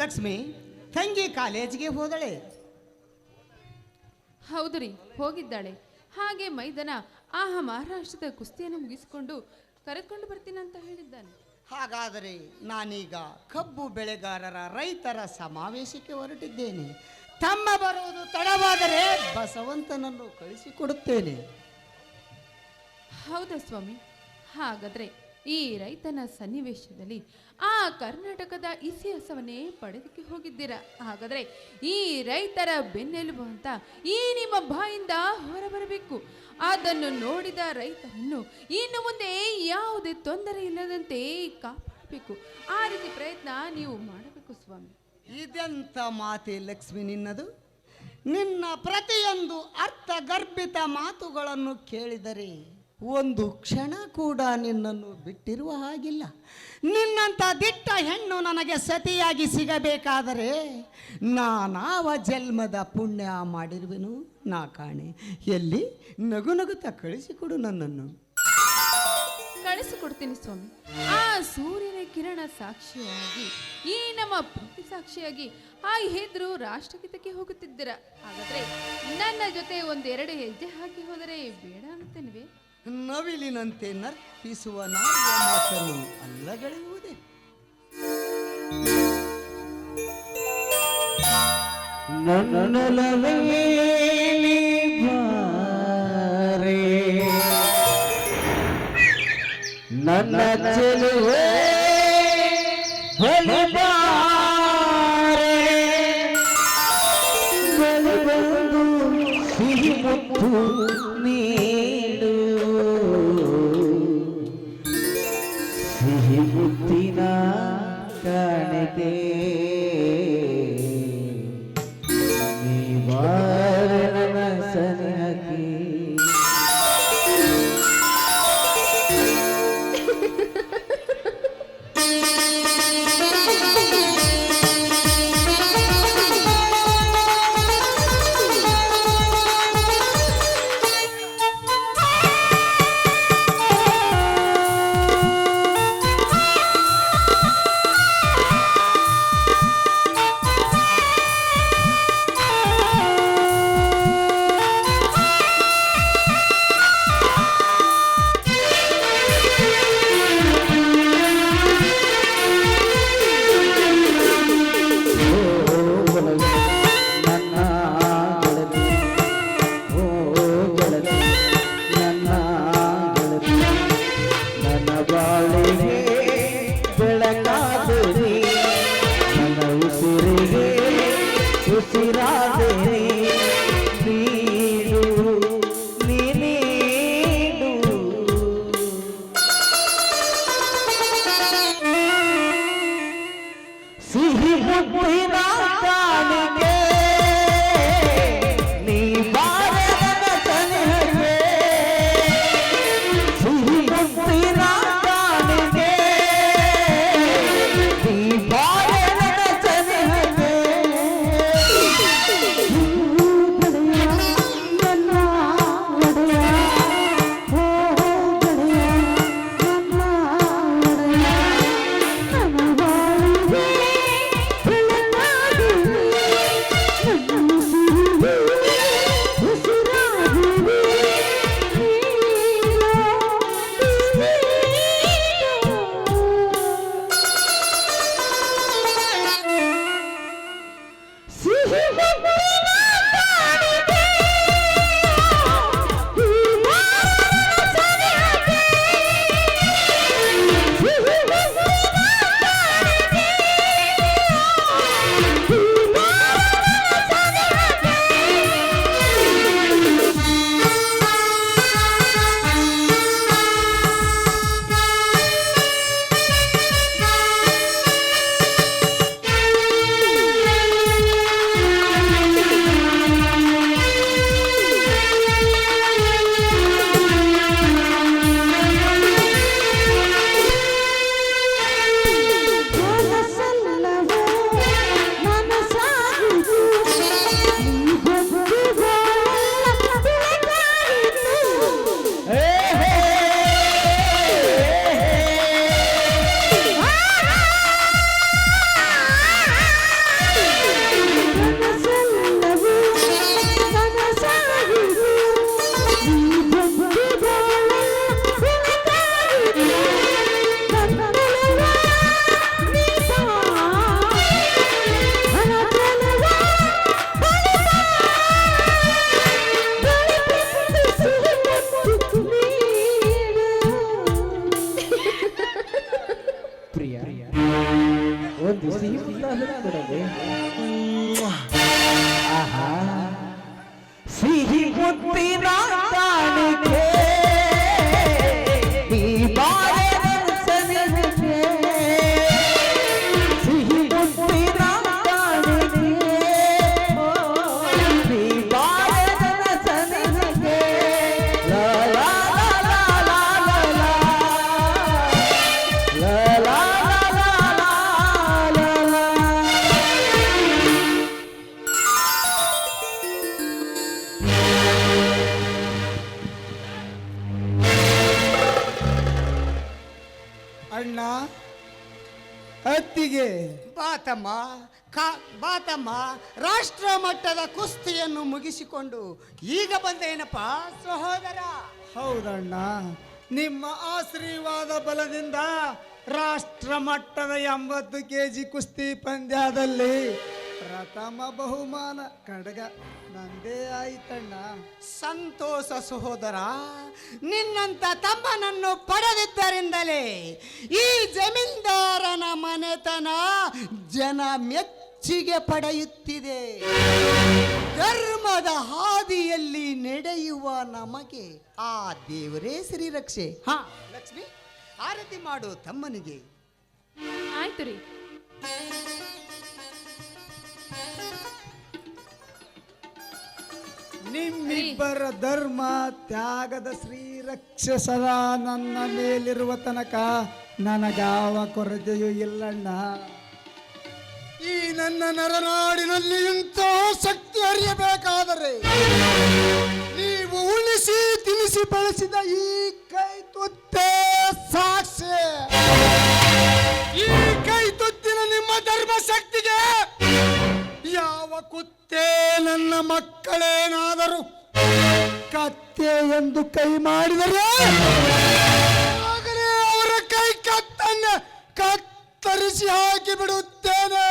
ಲಕ್ಷ್ಮಿ ತಂಗಿ ಕಾಲೇಜಿಗೆ ಹೋದಳೆ. ಹೌದು ರೀ ಹೋಗಿದ್ದಾಳೆ. ಹಾಗೆ ಮೈದನ ಆಹ ಮಹಾರಾಷ್ಟ್ರದ ಕುಸ್ತಿಯನ್ನು ಮುಗಿಸಿಕೊಂಡು ಕರೆದುಕೊಂಡು ಬರ್ತೀನಂತ ಹೇಳಿದ್ದಾನೆ. ಹಾಗಾದರೆ ನಾನೀಗ ಕಬ್ಬು ಬೆಳೆಗಾರರ ರೈತರ ಸಮಾವೇಶಕ್ಕೆ ಹೊರಟಿದ್ದೇನೆ. ತಮ್ಮ ಬರುವುದು ತಡವಾದರೆ ಬಸವಂತನನ್ನು ಕಳಿಸಿಕೊಡುತ್ತೇನೆ. ಹೌದಾ ಸ್ವಾಮಿ? ಹಾಗಾದ್ರೆ ಈ ರೈತನ ಸನ್ನಿವೇಶದಲ್ಲಿ ಆ ಕರ್ನಾಟಕದ ಇತಿಹಾಸವನ್ನೇ ಪಡೆದಕ್ಕೆ ಹೋಗಿದ್ದೀರಾ? ಹಾಗಾದರೆ ಈ ರೈತರ ಬೆನ್ನೆಲುಬು ಅಂತ ಈ ನಿಮ್ಮ ಬಾಯಿಂದ ಹೊರಬರಬೇಕು. ಅದನ್ನು ನೋಡಿದ ರೈತರನ್ನು ಇನ್ನು ಮುಂದೆ ಯಾವುದೇ ತೊಂದರೆ ಇಲ್ಲದಂತೆ ಕಾಪಾಡಬೇಕು. ಆ ರೀತಿ ಪ್ರಯತ್ನ ನೀವು ಮಾಡಬೇಕು ಸ್ವಾಮಿ. ಇದೆಂತ ಮಾತೆ ಲಕ್ಷ್ಮಿ ನಿನ್ನದು? ನಿನ್ನ ಪ್ರತಿಯೊಂದು ಅರ್ಥ ಗರ್ಭಿತ ಮಾತುಗಳನ್ನು ಕೇಳಿದರೆ ಒಂದು ಕ್ಷಣ ಕೂಡ ನಿನ್ನನ್ನು ಬಿಟ್ಟಿರುವ ಹಾಗಿಲ್ಲ. ನಿನ್ನಂಥ ದಿಟ್ಟ ಹೆಣ್ಣು ನನಗೆ ಸತಿಯಾಗಿ ಸಿಗಬೇಕಾದರೆ ನಾನಾವ ಜನ್ಮದ ಪುಣ್ಯ ಮಾಡಿರುವೆನು? ನಾ ಕಾಣೆ. ಎಲ್ಲಿ? ನಗು ನಗುತ್ತಾ ಕಳಿಸಿಕೊಡು ನನ್ನನ್ನು. ಕಳಿಸಿಕೊಡ್ತೀನಿ ಸ್ವಾಮಿ. ಆ ಸೂರ್ಯನ ಕಿರಣ ಸಾಕ್ಷಿಯಾಗಿ, ಈ ನಮ್ಮ ಪ್ರೀತಿ ಸಾಕ್ಷಿಯಾಗಿ, ಆ ಹೆದ್ರು ರಾಷ್ಟ್ರಗೀತಕ್ಕೆ ಹೋಗುತ್ತಿದ್ದೀರ. ಹಾಗಾದ್ರೆ ನನ್ನ ಜೊತೆ ಒಂದೆರಡು ಹೆಜ್ಜೆ ಹಾಕಿ ಹೋದರೆ ಬೇಡ ಅಂತೇನಿವೆ? ನವಿಲಿನಂತೆ ನರ್ತಿಸುವ ನಾಡಿಯ ಮಾತನ್ನು ಅಲ್ಲಗಳೆಯುವುದೇ. ನನ್ನಲವೇಲಿ ಬಾರೆ ನನ್ನ ಉಸಿರಾದ Be not ಅಣ್ಣ ಅತ್ತಿಗೆ ಬಾತಮ್ಮ ಕಾ ಬಾತಮ್ಮ ರಾಷ್ಟ್ರ ಮಟ್ಟದ ಕುಸ್ತಿಯನ್ನು ಮುಗಿಸಿಕೊಂಡು ಈಗ ಬಂದೇನಪ್ಪ ಸಹೋದರ? ಹೌದಣ್ಣ ನಿಮ್ಮ ಆಶೀರ್ವಾದ ಬಲದಿಂದ ರಾಷ್ಟ್ರ ಮಟ್ಟದ ಎಂಬತ್ತು ಕೆ ಜಿ ಕುಸ್ತಿ ಪಂದ್ಯದಲ್ಲಿ ಪ್ರಥಮ ಬಹುಮಾನ. ಕಡಗ ನಂದೇ ಆಯ್ತಣ್ಣ. ಸಂತೋಷ ಸಹೋದರ, ನಿನ್ನಂತ ತಮ್ಮನನ್ನು ಪಡೆದಿದ್ದರಿಂದಲೇ ಈ ಜಮೀನ್ದಾರನ ಮನೆತನ ಜನ ಮೆಚ್ಚಿಗೆ ಪಡೆಯುತ್ತಿದೆ. ಧರ್ಮದ ಹಾದಿಯಲ್ಲಿ ನಡೆಯುವ ನಮಗೆ ಆ ದೇವರೇ ಶ್ರೀರಕ್ಷೆ ಹಾ, ಲಕ್ಷ್ಮಿ, ಆರತಿ ಮಾಡು ತಮ್ಮನಿಗೆ. ಆಯ್ತು ರೀ. ನಿಮ್ಮಿಬ್ಬರ ಧರ್ಮ, ತ್ಯಾಗದ ಶ್ರೀರಕ್ಷೆ ಸದಾ ನನ್ನ ಮೇಲಿರುವ ತನಕ ನನಗಾವ ಕೊರತೆಯೂ ಇಲ್ಲಣ್ಣ. ಈ ನನ್ನ ನರನಾಡಿನಲ್ಲಿ ಇಂಥ ಶಕ್ತಿ ಅರಿಯಬೇಕಾದರೆ ನೀವು ಉಳಿಸಿ ತಿಳಿಸಿ ಬಳಸಿದ ಈ ಕೈ ತುತ್ತೇ ಸಾಕ್ಷಿ. ಈ ಕೈ ತುತ್ತಿನ ನಿಮ್ಮ ಧರ್ಮ ಶಕ್ತಿಗೆ ಕುತ್ತೆ ನನ್ನ ಮಕ್ಕಳೇನಾದರೂ ಕತ್ತೆ ಎಂದು ಕೈ ಮಾಡಿದರೆ ಆಗಲೇ ಅವರ ಕೈ ಕತ್ತನ್ನ ಕತ್ತರಿಸಿ ಹಾಕಿ ಬಿಡುತ್ತೇನೆ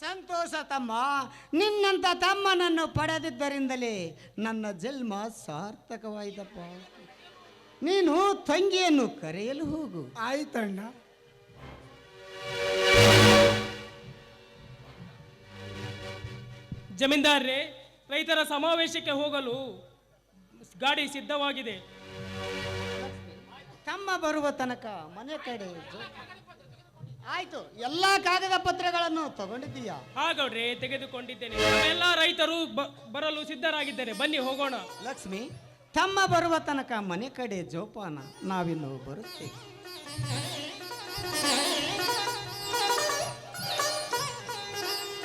ಸಂತೋಷ ತಮ್ಮ. ನಿನ್ನಂತ ತಮ್ಮನನ್ನು ಪಡೆದಿದ್ದರಿಂದಲೇ ನನ್ನ ಜನ್ಮ ಸಾರ್ಥಕವಾಯಿತಪ್ಪ. ನೀನು ತಂಗಿಯನ್ನು ಕರೆಯಲು ಹೋಗು. ಆಯ್ತಣ್ಣ ಜಮೀನ್ದಾರ್ರೆ ರೈತರ ಸಮಾವೇಶಕ್ಕೆ ಹೋಗಲು ಗಾಡಿ ಸಿದ್ಧವಾಗಿದೆ. ತಮ್ಮ ಬರುವ ತನಕ ಮನೆ ಕಡೆ ಆಯ್ತು ಎಲ್ಲಾ ಕಾಗದ ಪತ್ರಗಳನ್ನು ತಗೊಂಡಿದ್ದೀಯಾ? ಹಾಗೌಡ್ರಿ ತೆಗೆದುಕೊಂಡಿದ್ದೇನೆ. ಎಲ್ಲ ರೈತರು ಬ- ಬರಲು ಸಿದ್ಧರಾಗಿದ್ದಾರೆ. ಬನ್ನಿ ಹೋಗೋಣ. ಲಕ್ಷ್ಮಿ ತಮ್ಮ ಬರುವ ತನಕ ಮನೆ ಕಡೆ ಜೋಪಾನ ನಾವಿನ್ನು ಬರುತ್ತೇವೆ.